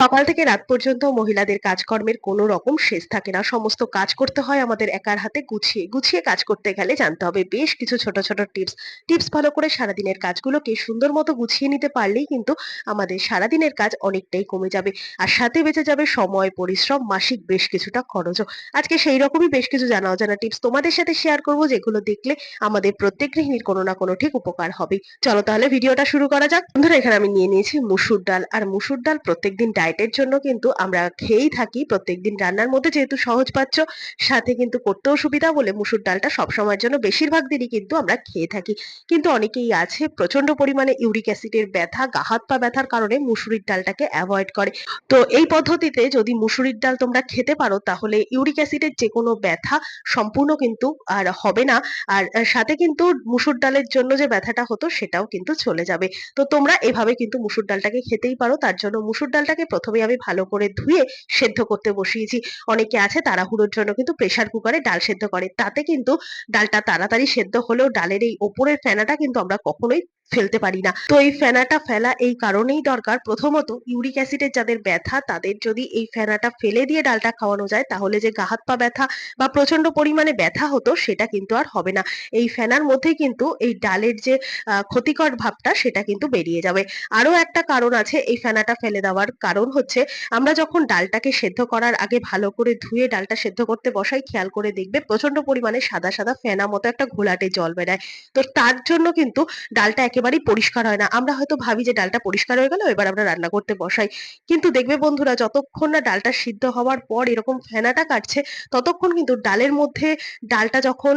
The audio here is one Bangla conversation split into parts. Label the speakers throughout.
Speaker 1: সকাল থেকে রাত পর্যন্ত মহিলাদের কাজকর্মের কোনো রকম শেষ থাকে না। সমস্ত কাজ করতে হয় আমাদের একার হাতে। গুছিয়ে গুছিয়ে কাজ করতে গেলে জানতে হবে। বেশ কিছু ছোট ছোট টিপস। টিপস ফলো করে সারাদিনের কাজগুলোকে সুন্দর মতো গুছিয়ে নিতে পারলেই কিন্তু আমাদের সারাদিনের কাজ অনেকটাই কমে যাবে। আর সাথে বেঁচে যাবে সময়, পরিশ্রম, মাসিক বেশ কিছুটা খরচও। আজকে সেই রকমই বেশ কিছু জানা অজানা টিপস তোমাদের সাথে শেয়ার করব, যেগুলো দেখলে আমাদের প্রত্যেক গৃহিণীর কোনো না কোনো ঠিক উপকার হবে। চলো তাহলে ভিডিওটা শুরু করা যাক। বন্ধুরা, এখানে আমি নিয়ে নিয়েছি মুসুর ডাল। আর মুসুর ডাল প্রত্যেকদিন ডায়েটের জন্য কিন্তু আমরা খেয়েই থাকি। প্রত্যেকদিন রান্নার মধ্যে যেহেতু সহজ পাচ্ছ, সাথে কিন্তু করতেও সুবিধা বলে মুসুর ডালটা সবসময়ের জন্য বেশিরভাগ দিনই কিন্তু আমরা খেয়ে থাকি। কিন্তু অনেকেই আছে প্রচণ্ড পরিমাণে ইউরিক অ্যাসিডের ব্যথা, গা হাত পা ব্যথার কারণে মুসুরির ডালটাকে অ্যাভয়েড করে। তো এই পদ্ধতিতে যদি মুসুরির ডাল তোমরা খেতে পারো, তাহলে ইউরিক অ্যাসিডের যে কোনো ব্যথা সম্পূর্ণ কিন্তু আর হবে না। আর সাথে কিন্তু মুসুর ডালের জন্য যে ব্যথাটা হতো, সেটাও কিন্তু চলে যাবে। তো তোমরা এভাবে কিন্তু মুসুর ডালটাকে খেতেই পারো। তার জন্য মুসুর ডালটাকে প্রথমে আমি ভালো করে ধুয়ে সেদ্ধ করতে বসিয়েছি। অনেকে আছে তাড়াহুড়োর জন্য কিন্তু প্রেসার কুকারে ডাল সেদ্ধ করে। তাতে কিন্তু ডালটা তাড়াতাড়ি সেদ্ধ হলেও ডালের এই ওপরের ফেনাটা কিন্তু আমরা কখনোই ফেলতে পারি না। তো এই ফেনাটা ফেলা এই কারণেই দরকার। প্রথমত ইউরিক অ্যাসিডের যাদের ব্যথা, তাদের যদি এই ফেনাটা ফেলে দিয়ে ডালটা খাওয়ানো যায়, তাহলে যে গা হাত পা ব্যথা বা প্রচণ্ড পরিমাণে ব্যথা হতো, সেটা কিন্তু আর হবে না। এই ফেনার মধ্যেই কিন্তু এই ডালের যে ক্ষতিকর ভাবটা, সেটা কিন্তু বেরিয়ে যাবে। আরও একটা কারণ আছে এই ফেনাটা ফেলে দেওয়ার। কারণ হচ্ছে, আমরা যখন ডালটাকে সেদ্ধ করার আগে ভালো করে ধুয়ে ডালটা সেদ্ধ করতে বসাই, খেয়াল করে দেখবে প্রচণ্ড পরিমাণে সাদা সাদা ফেনা মতো একটা ঘোলাটে জল বেরায়। তো তার জন্য কিন্তু ডালটা একেবারেই পরিষ্কার হয় না। আমরা হয়তো ভাবি যে ডালটা পরিষ্কার হয়ে গেল, এবার আমরা রান্না করতে বসাই। কিন্তু দেখবে বন্ধুরা, যতক্ষণ না ডালটা সিদ্ধ হওয়ার পর এরকম ফেনাটা কাটছে, ততক্ষণ কিন্তু ডালের মধ্যে ডালটা যখন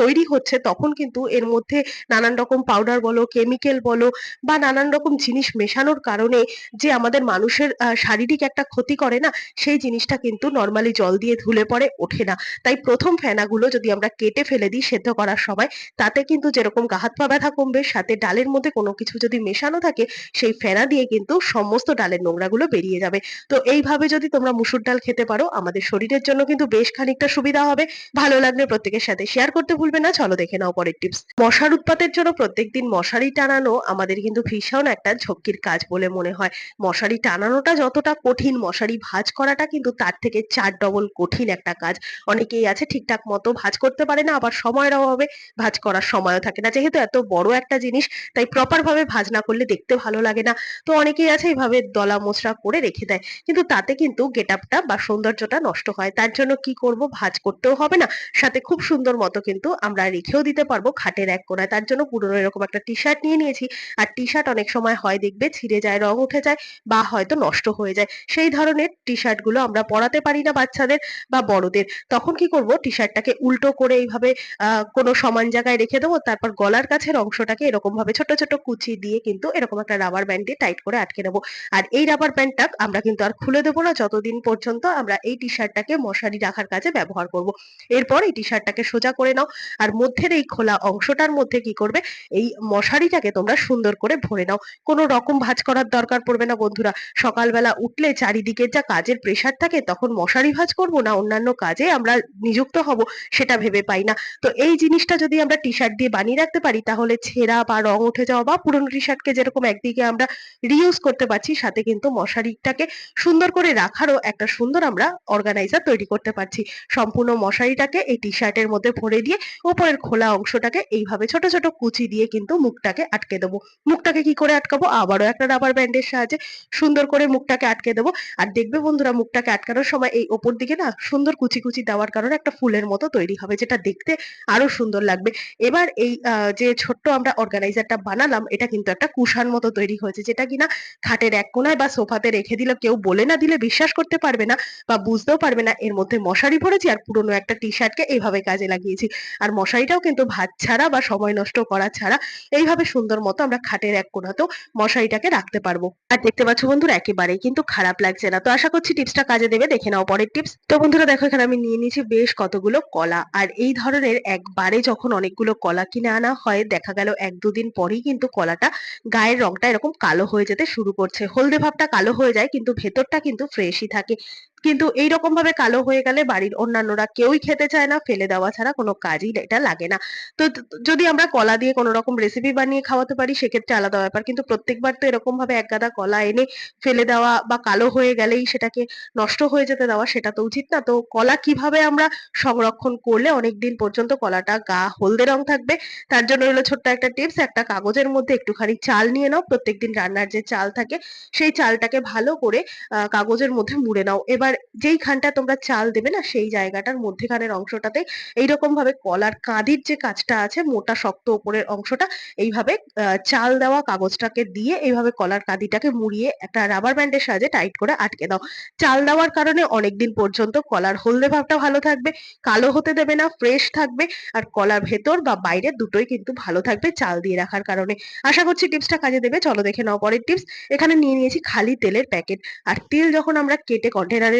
Speaker 1: তৈরি হচ্ছে, তখন কিন্তু এর মধ্যে নানান রকম পাউডার বলো কেমিক্যাল বলো, বা নানান রকম জিনিস মেশানোর কারণে যে আমাদের মানুষের শারীরিক একটা ক্ষতি করে না, সেই জিনিসটা কিন্তু নর্মালি জল দিয়ে ধুলে পরে ওঠে না। তাই প্রথম ফেনাগুলো যদি আমরা কেটে ফেলে দিই সেদ্ধ করার সময়, তাতে কিন্তু যেরকম গা হাত পা ব্যথা কমবে, সাথে ডালের মধ্যে কোনো কিছু যদি মেশানো থাকে, সেই ফেনা দিয়ে কিন্তু সমস্ত ডালের নোংরাগুলো বেরিয়ে যাবে। তো এইভাবে যদি তোমরা মুসুর ডাল খেতে পারো, আমাদের শরীরের জন্য কিন্তু বেশ খানিকটা সুবিধা হবে। ভালো লাগলে প্রত্যেকের সাথে শেয়ার করতে ভুলবে না। চলো দেখে নাও পরের টিপস মশার উৎপাতের জন্য প্রত্যেকদিন মশারি টানানো আমাদের কিন্তু ভীষণ একটা ঝক্কির কাজ বলে মনে হয়। মশারি টানানোটা যতটা কঠিন, মশারি ভাঁজ করাটা কিন্তু তার থেকে চার ডবল কঠিন একটা কাজ। অনেকেই আছে ঠিকঠাক মতো ভাঁজ করতে পারে না, আবার সময়ের অভাবে ভাঁজ করার সময়ও থাকে না। যেহেতু এত বড় একটা জিনিস তাই প্রপার ভাবে ভাঁজ না করলে দেখতে ভালো লাগে না। তো অনেকেই আছে এইভাবে দলা মোচড়া করে রেখে দেয়। কিন্তু তাতে কিন্তু গেট আপটা বা সৌন্দর্যটা নষ্ট হয়। তার জন্য কি করব? ভাজ করতেও হবে না। সাথে খুব সুন্দর মতো কিন্তু আমরা রেখেও দিতে পারব খাটের এক কোনায়। তার জন্য পুরনো এরকম একটা টি শার্ট নিয়ে নিয়েছি। আর টি শার্ট অনেক সময় হয় দেখবে ছিঁড়ে যায়, রং উঠে যায় বা হয়তো নষ্ট হয়ে যায়। সেই ধরনের টি শার্টগুলো আমরা পরাতে পারি না বাচ্চাদের বা বড়দের। তখন কি করব? টি শার্টটাকে উল্টো করে এইভাবে কোনো সমান জায়গায় রেখে দেবো। তারপর গলার কাছের অংশটাকে এরকম ভাবে ছোট ছোট কুচি দিয়ে কিন্তু এরকম একটা রাবার ব্যান্ড দিয়ে টাইট করে আটকে দেবো আর এই রাবার ব্যান্ডটা আমরা কিন্তু আর খুলে দেবো না। যতদিন পর্যন্ত আমরা এই টি শার্টটাকে মশারি রাখার কাজে ব্যবহার করব। এরপর এই টি শার্টটাকে সোজা করে নাও। আর মধ্যের এই খোলা অংশটার মধ্যে কি করবে? এই মশারিটাকে তোমরা সুন্দর করে ভরে নাও। কোনো রকম ভাঁজ করার দরকার পড়বে না বন্ধুরা। সকালবেলা উঠলে চারিদিকে যা কাজের প্রেশার থাকে, তখন মশারি ভাঁজ করব না? অন্যান্য কাজে আমরা নিযুক্ত হব, সেটা ভেবে পাই না। তো এই জিনিসটা যদি আমরা টি শার্ট দিয়ে বানিয়ে রাখতে পারি, তাহলে ছেঁড়া বা রং উঠে যাওয়া বা পুরনো টি শার্টকে যেরকম একদিকে আমরা রিউজ করতে পারছি, সাথে কিন্তু মশারিটাকে সুন্দর করে রাখারও একটা সুন্দর আমরা অর্গানাইজার তৈরি করতে পারছি। সম্পূর্ণ মশারিটাকে এই টি শার্টের মধ্যে ভরে দিয়ে উপরের খোলা অংশটাকে এইভাবে ছোট ছোট কুচি দিয়ে কিন্তু মুখটাকে আটকে দেবো। মুখটাকে কি করে আটকাবো? আবারও একটা রাবার ব্যান্ডের সাহায্যে সুন্দর করে মুখটাকে আটকে দেবো। আর দেখবে বন্ধুরা, মুখটাকে আটকানোর সময় এই ওপর দিকে না সুন্দর কুচি কুচি দেওয়ার কারণে একটা ফুলের মতো তৈরি হবে, যেটা দেখতে আরও সুন্দর লাগবে। এবার এই যে ছোট্ট আমরা অর্গানাইজারটা বানালাম, এটা কিন্তু একটা কুশান মতো তৈরি হয়েছে। যেটা কিনা খাটের এক কোনায় বা সোফাতে রেখে দিলে কেউ বলে না দিলে বিশ্বাস করতে পারবে না বা বুঝতেও পারবে না। এর মধ্যে মশারি ভরেছি আর পুরোনো একটা টি শার্টকে এইভাবে কাজে লাগিয়েছি। আর মশারিটাও কিন্তু ভাত ছাড়া বা সময় নষ্ট করা ছাড়া এইভাবে সুন্দর মতো আমরা খাটের এক কোনাতেও মশারিটাকে রাখতে পারব। আর দেখতে পাচ্ছ বন্ধুরা, একেবারেই কিন্তু খারাপ লাগছে না। তো আশা করছি টিপসটা কাজে দেবে, দেখে নাও পরের টিপস। তো বন্ধুরা, দেখো, এখানে আমি নিয়ে নিয়েছি বেশ কতগুলো কলা। আর এই ধরনের একবারে যখন অনেকগুলো কলা কিনে আনা হয়, দেখা গেল এক দুদিন পরেই কিন্তু কলাটা গায়ের রংটা এরকম কালো হয়ে যেতে শুরু করছে। হলদে ভাবটা কালো হয়ে যায় কিন্তু ভেতরটা কিন্তু ফ্রেশই থাকে। কিন্তু এইরকম ভাবে কালো হয়ে গেলে বাড়ির অন্যান্যরা কেউই খেতে চায় না, ফেলে দেওয়া ছাড়া কোনো কাজই এটা লাগে না। তো যদি আমরা কলা দিয়ে কোনো রকম রেসিপি বানিয়ে খাওয়াতে পারি, সেক্ষেত্রে আলাদা ব্যাপার। কিন্তু প্রত্যেকবার তো এরকম ভাবে এক গাদা কলা এনে ফেলে দেওয়া বা কালো হয়ে গেলেই সেটাকে নষ্ট হয়ে যেতে দেওয়া, সেটা তো উচিত না। তো কলা কীভাবে আমরা সংরক্ষণ করলে অনেকদিন পর্যন্ত কলাটা গা হলদে রং থাকবে? তার জন্য হলো ছোট্ট একটা টিপস, একটা কাগজের মধ্যে একটুখানি চাল নিয়ে নাও। প্রত্যেকদিন রান্নার যে চাল থাকে, সেই চালটাকে ভালো করে কাগজের মধ্যে মুড়ে নাও। এবার যেইখানটা তোমরা চাল দেবে না, সেই জায়গাটার মধ্যেখানের অংশটাতে এইরকম ভাবে কলার কাঁদির যে কাজটা আছে, মোটা শক্ত ওপরের অংশটা, এইভাবে চাল দেওয়া কাগজটাকে দিয়ে এইভাবে কলার কাঁদিটাকে মুড়িয়ে একটা রাবার ব্যান্ডের সাহায্যে টাইট করে আটকে দাও। চাল দেওয়ার কারণে অনেকদিন পর্যন্ত কলার হলদে ভাবটা ভালো থাকবে, কালো হতে দেবে না ফ্রেশ থাকবে, আর কলার ভেতর বা বাইরে দুটোই কিন্তু ভালো থাকবে চাল দিয়ে রাখার কারণে। আশা করছি টিপসটা কাজে দেবে, চলো দেখে নাও পরের টিপস এখানে নিয়ে নিয়েছি খালি তেলের প্যাকেট আর তেল যখন আমরা কেটে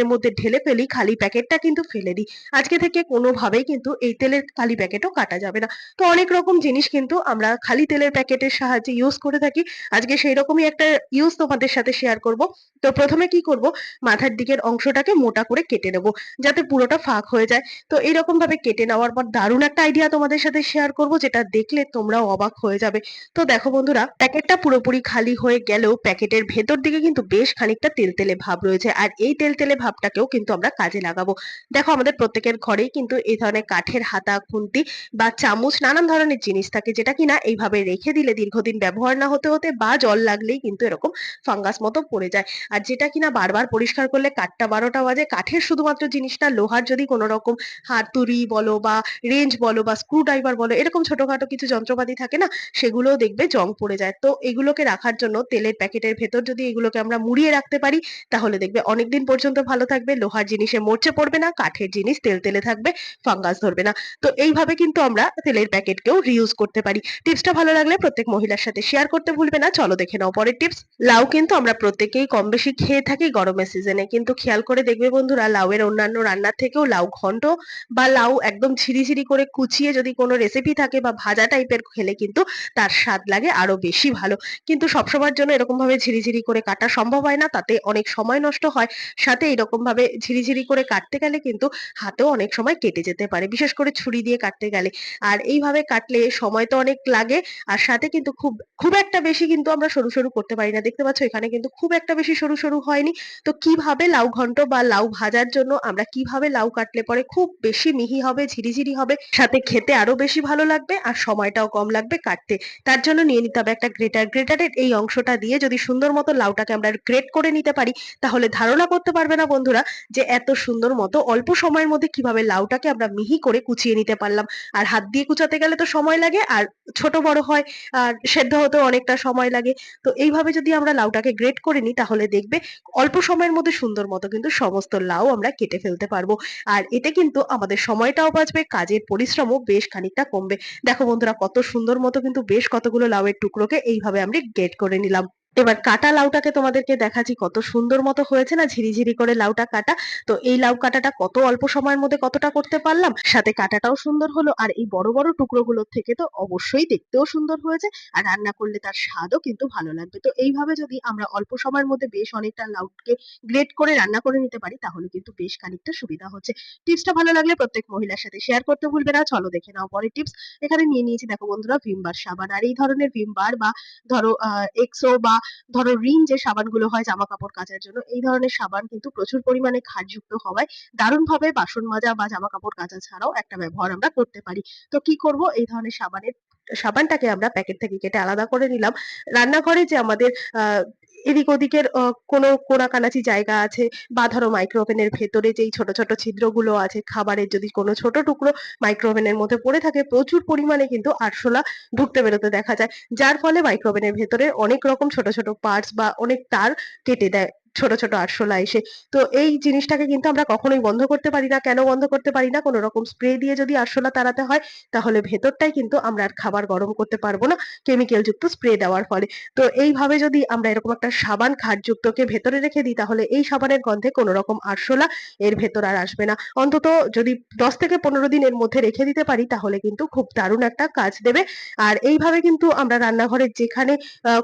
Speaker 1: কন্টেনারের মধ্যে ঢেলে ফেলি, খালি প্যাকেটটা কিন্তু ফেলে দিই। আজকে থেকে কোনোভাবেই কিন্তু এই তেলের খালি প্যাকেটও কাটা যাবে না। তো অনেক রকম জিনিস কিন্তু আমরা খালি তেলের প্যাকেটের সাহায্যে ইউজ করে থাকি। আজকে সেই রকমই একটা ইউজ তোমাদের সাথে শেয়ার করব। তো প্রথমে কি করব? মাথার দিকের অংশটাকে মোটা করে কেটে নেব, যাতে পুরোটা ফাঁক হয়ে যায়। তো এইরকম ভাবে কেটে নেওয়ার পর দারুণ একটা আইডিয়া তোমাদের সাথে শেয়ার করব, যেটা দেখলে তোমরাও অবাক হয়ে যাবে। তো দেখো বন্ধুরা প্যাকেটটা পুরোপুরি খালি হয়ে গেলেও প্যাকেটের ভেতর দিকে কিন্তু বেশ খানিকটা তেলতেলে ভাব রয়েছে। আর এই তেলতেলে ভাবটাকেও কিন্তু আমরা কাজে লাগাবো। দেখো আমাদের প্রত্যেকের ঘরেই কিন্তু এই ধরনের কাঠের হাতা, খুন্তি বা চামচ নানান ধরনের জিনিস থাকে যেটা কিনা এইভাবে রেখে দিলে দীর্ঘদিন ব্যবহার না হতে হতে বা জল লাগলেই কিন্তু এরকম ফাঙ্গাস মতো পড়ে যায়। আর যেটা কিনা বারবার পরিষ্কার করলে কাঠটা বারোটা বাজে, কাঠের শুধুমাত্র জিনিসটা লোহার যদি কোনো রকম হাতুড়ি বলো বা রেঞ্জ বলো বা স্ক্রু ড্রাইভার বলো, এরকম ছোটখাটো কিছু যন্ত্রপাতি থাকে না, সেগুলোও দেখবে জং পড়ে যায়। তো এগুলোকে রাখার জন্য তেলের প্যাকেটের ভেতর যদি এগুলোকে আমরা মুড়িয়ে রাখতে পারি, তাহলে দেখবে অনেকদিন পর্যন্ত ভালো থাকবে, লোহার জিনিসে মরচে পড়বে না, কাঠের জিনিস তেল তেলে থাকবে, ফাঙ্গাস ধরবে না। তো এইভাবে কিন্তু আমরা তেলের প্যাকেটকেও রিউজ করতে পারি। টিপসটা ভালো লাগলে প্রত্যেক মহিলার সাথে শেয়ার করতে ভুলবে না। চলো দেখে নাও পরের টিপস। লাউ কিন্তু আমরা প্রত্যেকেই কম বেশি খেয়ে থাকি গরমের সিজনে কিন্তু খেয়াল করে দেখবে বন্ধুরা, লাউয়ের অন্যান্য রান্নার থেকেও লাউ ঘন্ট বা লাউ একদম ঝিরিঝিরি করে কুচিয়ে যদি কোনো রেসিপি থাকে বা ভাজা টাইপের খেলে কিন্তু তার স্বাদ লাগে আরও বেশি ভালো। কিন্তু সবসময়ের জন্য এরকম ভাবে ঝিরিঝিরি করে কাটা সম্ভব হয় না। তাতে অনেক সময় নষ্ট হয়। সাথে এরকম ভাবে ঝিরিঝিরি করে কাটতে গেলে কিন্তু হাতেও অনেক সময় কেটে যেতে পারে। বিশেষ করে ছুরি দিয়ে কাটতে গেলে। আর এইভাবে কাটলে সময় তো অনেক লাগে। আর সাথে কিন্তু খুব খুব একটা বেশি কিন্তু আমরা সরু সরু করতে পারি না। দেখতে পাচ্ছ এখানে কিন্তু খুব একটা বেশি সরু সরু হয়নি। তো কীভাবে লাউ ঘন্ট বা লাউ ভাজার জন্য আমরা কীভাবে লাউ কাটলে পরে খুব বেশি মিহি হবে ঝিরিঝিরি হবে, সাথে খেতে আরও বেশি ভালো লাগবে আর সময়টাও কম লাগবে কাটতে। তার জন্য নিয়ে নিতে হবে একটা গ্রেটার। গ্রেটারের এই অংশটা দিয়ে যদি সুন্দর মতো লাউটাকে আমরা গ্রেট করে নিতে পারি, তাহলে ধারণা করতে পারবে না বন্ধুরা, যে এত সুন্দর মতো অল্প সময়ের মধ্যে কীভাবে লাউটাকে আমরা মিহি করে কুচিয়ে নিতে পারলাম। আর হাত দিয়ে কুচাতে গেলে তো সময় লাগে, আর ছোট বড় হয়, আর সেদ্ধ হতেও অনেকটা সময় লাগে। তো এইভাবে যদি আমরা লাউটাকে গ্রেট করে নিই, তাহলে দেখবে অল্প সময়ের মধ্যে সুন্দর মতো কিন্তু সমস্ত লাউ আমরা কেটে ফেলতে পারব। আর এতে কিন্তু আমাদের সময়টাও বাঁচবে, কাজের পরিশ্রমও বেশ খানিকটা কমবে। দেখো বন্ধুরা, কত সুন্দর মতো কিন্তু বেশ কতগুলো লাউয়ের টুকরোকে এইভাবে আমরা গেট করে নিলাম। এবার কাটা লাউটাকে তোমাদেরকে দেখাচ্ছি, কত সুন্দর মতো হয়েছে না? ঝিরিঝিরি করে লাউটা কাটা। তো এই লাউ কাটাটা কত অল্প সময়ের মধ্যে কতটা করতে পারলাম? সাথে কাটাটাও সুন্দর হলো। আর এই বড় বড় টুকরোগুলোর থেকে তো অবশ্যই দেখতেও সুন্দর হয়েছে। আর রান্না করলে তার স্বাদও কিন্তু ভালো লাগবে। তো এইভাবে যদি আমরা অল্প সময়ের মধ্যে বেশ অনেকটা লাউকে গ্রেট করে রান্না করে নিতে পারি, তাহলে কিন্তু বেশ খানিকটা সুবিধা হচ্ছে। টিপসটা ভালো লাগলে প্রত্যেক মহিলার সাথে শেয়ার করতে ভুলবে না। চলো দেখে নাও পরে টিপস। এখানে নিয়ে নিয়েছি, দেখো বন্ধুরা ভিম বার সাবান। আর এই ধরনের ভিম বার বা ধরো এক্সো বা ধরো রিন যে সাবানগুলো হয় জামা কাপড় কাচার জন্য, এই ধরনের সাবান কিন্তু প্রচুর পরিমাণে ক্ষারযুক্ত হওয়ায় দারুণভাবে বাসন মাজা বা জামা কাপড় কাচা ছাড়াও একটা ব্যবহার আমরা করতে পারি। তো কি করব? এই ধরনের সাবানের সাবানটাকে আমরা প্যাকেট থেকে কেটে আলাদা করে নিলাম। রান্নাঘরে যে আমাদের এদিক ওদিকের কোনো কোনাকানাচি জায়গা আছে বা ধরো মাইক্রো ওভেনের ভেতরে যেই ছোট ছোট ছিদ্রগুলো আছে, খাবারের যদি কোনো ছোট টুকরো মাইক্রো ওভেনের মধ্যে পড়ে থাকে, প্রচুর পরিমাণে কিন্তু আরশোলা ঢুকতে বেরোতে দেখা যায়। যার ফলে মাইক্রো ওভেনের ভেতরে অনেক রকম ছোট ছোট পার্টস বা অনেক তার কেটে দেয়। ছোট ছোট আরশোলা এসে। তো এই জিনিসটাকে কিন্তু আমরা কখনোই বন্ধ করতে পারি না। কেন বন্ধ করতে পারি না? কোনো রকম স্প্রে দিয়ে যদি আরশোলা তাড়াতে হয়, তাহলে ভেতরটাই কিন্তু আমরা আর খাবার গরম করতে পারব না কেমিক্যাল যুক্ত স্প্রে দেওয়ার ফলে। তো এইভাবে যদি আমরা এরকম একটা সাবান ক্ষারযুক্তকে ভেতরে রেখে দিই, তাহলে এই সাবানের গন্ধে কোনো রকম আরশোলা এর ভেতর আর আসবে না। অন্তত যদি দশ থেকে পনেরো দিন এর মধ্যে রেখে দিতে পারি, তাহলে কিন্তু খুব দারুণ একটা কাজ দেবে। আর এইভাবে কিন্তু আমরা রান্নাঘরের যেখানে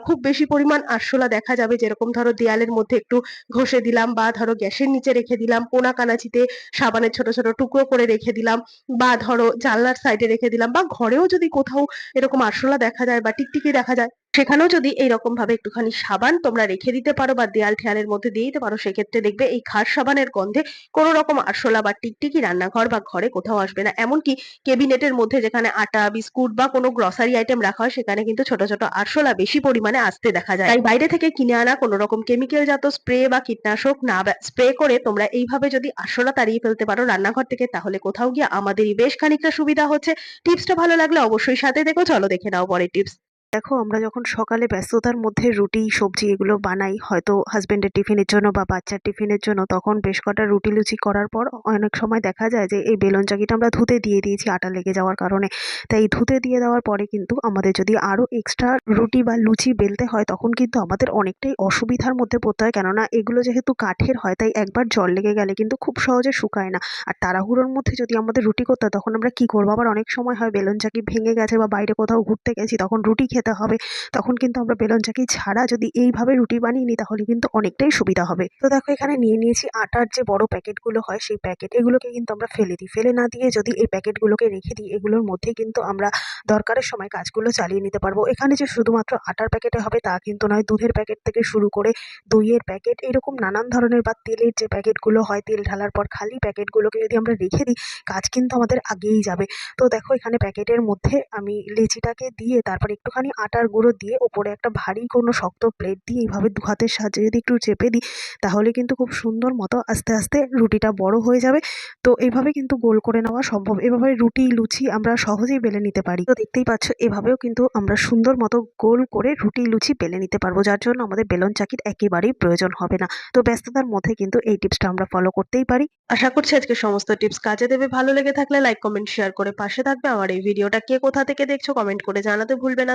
Speaker 1: খুব বেশি পরিমাণ আরশোলা দেখা যাবে, যেরকম ধরো দেয়ালের মধ্যে একটু একটু ঘষে দিলাম বা ধরো গ্যাসের নিচে রেখে দিলাম কোনা কানাচিতে সাবানের ছোট ছোট টুকরো করে রেখে দিলাম বা ধরো জানলার সাইডে রেখে দিলাম বা ঘরেও যদি কোথাও এরকম আরশোলা দেখা যায় বা টিকটিকি দেখা যায় সেখানেও যদি এইরকম ভাবে একটুখানি সাবান তোমরা রেখে দিতে পারো বা দেয়াল ঠেয়ালের মধ্যে দিয়ে দিতে পারো, সেক্ষেত্রে দেখবে এই খাস সাবানের গন্ধে কোনো রকম আরশোলা বা টিকটিকি রান্নাঘর বা ঘরে কোথাও আসবে না। এমনকি কেবিনেটের মধ্যে যেখানে আটা, বিস্কুট বা কোনো গ্রসারি আইটেম রাখা হয়, সেখানে কিন্তু ছোট ছোট আরশোলা বেশি পরিমাণে আসতে দেখা যায়। তাই বাইরে থেকে কিনে আনা কোনো রকম কেমিক্যাল জাত স্প্রে বা কীটনাশক না স্প্রে করে তোমরা এইভাবে যদি আরশোলা তাড়িয়ে ফেলতে পারো রান্নাঘর থেকে, তাহলে কোথাও গিয়ে আমাদেরই বেশ খানিকটা সুবিধা হচ্ছে। টিপসটা ভালো লাগলে অবশ্যই সাথে দেখো চলো দেখে নাও পরের টিপস
Speaker 2: দেখো, আমরা যখন সকালে ব্যস্ততার মধ্যে রুটি, সবজি এগুলো বানাই, হয়তো হাজব্যান্ডের টিফিনের জন্য বা বাচ্চার টিফিনের জন্য, তখন বেশ কটা রুটি লুচি করার পর অনেক সময় দেখা যায় যে, এই বেলন চাকিটা আমরা ধুতে দিয়ে দিয়েছি আটা লেগে যাওয়ার কারণে। তাই ধুতে দিয়ে দেওয়ার পরে কিন্তু আমাদের যদি আরও এক্সট্রা রুটি বা লুচি বেলতে হয়, তখন কিন্তু আমাদের অনেকটাই অসুবিধার মধ্যে পড়তে হয়। কেননা, এগুলো যেহেতু কাঠের হয়, তাই একবার জল লেগে গেলে কিন্তু খুব সহজে শুকায় না। আর তাড়াহুড়োর মধ্যে যদি আমাদের রুটি করতে হয়, তখন আমরা কি করব? আবার অনেক সময় হয়, বেলন চাকি ভেঙে গেছে বা বাইরে কোথাও ঘুরতে গেছি, তখন রুটি খেতে হবে। তখন কিন্তু আমরা বেলন চাকি ছাড়া যদি এইভাবে রুটি বানিয়ে নিই, তাহলে কিন্তু অনেকটাই সুবিধা হবে। তো দেখো, এখানে নিয়ে নিয়েছি আটার যে বড় প্যাকেটগুলো হয়, সেই প্যাকেট এগুলোকে কিন্তু আমরা ফেলে দিই। ফেলে না দিয়ে যদি এই প্যাকেটগুলোকে রেখে দিই, এগুলোর মধ্যে কিন্তু আমরা দরকারের সময় কাজগুলো চালিয়ে নিতে পারব। এখানে যে শুধুমাত্র আটার প্যাকেটে হবে, তা কিন্তু নয়, দুধের প্যাকেট থেকে শুরু করে দইয়ের প্যাকেট, এরকম নানান ধরনের বা তেলের যে প্যাকেটগুলো হয়, তেল ঢালার পর খালি প্যাকেটগুলোকে যদি আমরা রেখে দিই, কাজ কিন্তু আমাদের আগেই যাবে। তো দেখো, এখানে প্যাকেটের মধ্যে আমি লেচিটাকে দিয়ে তারপর একটুখানি আটার গুঁড়ো দিয়ে ওপরে একটা ভারী কোনো শক্ত প্লেট দিয়ে এইভাবে দু হাতের সাহায্যে যদি একটু চেপে দিই, তাহলে কিন্তু খুব সুন্দর মতো আস্তে আস্তে রুটিটা বড় হয়ে যাবে। তো এইভাবে কিন্তু গোল করে নেওয়া সম্ভব। এভাবে রুটি, লুচি আমরা সহজেই বেলে নিতে পারি। তো দেখতেই পাচ্ছ, এভাবেও কিন্তু আমরা সুন্দর মতো গোল করে রুটি, লুচি বেলে নিতে পারব, যার জন্য আমাদের বেলন চাকির একেবারেই প্রয়োজন হবে না। তো ব্যস্ততার মধ্যে কিন্তু এই টিপসটা আমরা ফলো করতেই পারি।
Speaker 1: আশা করছি আজকে সমস্ত টিপস কাজে দেবে। ভালো লেগে থাকলে লাইক কমেন্ট শেয়ার করে পাশে থাকবে। আমার এই ভিডিওটা কে কোথা থেকে দেখছ কমেন্ট করে জানাতে ভুলবে না।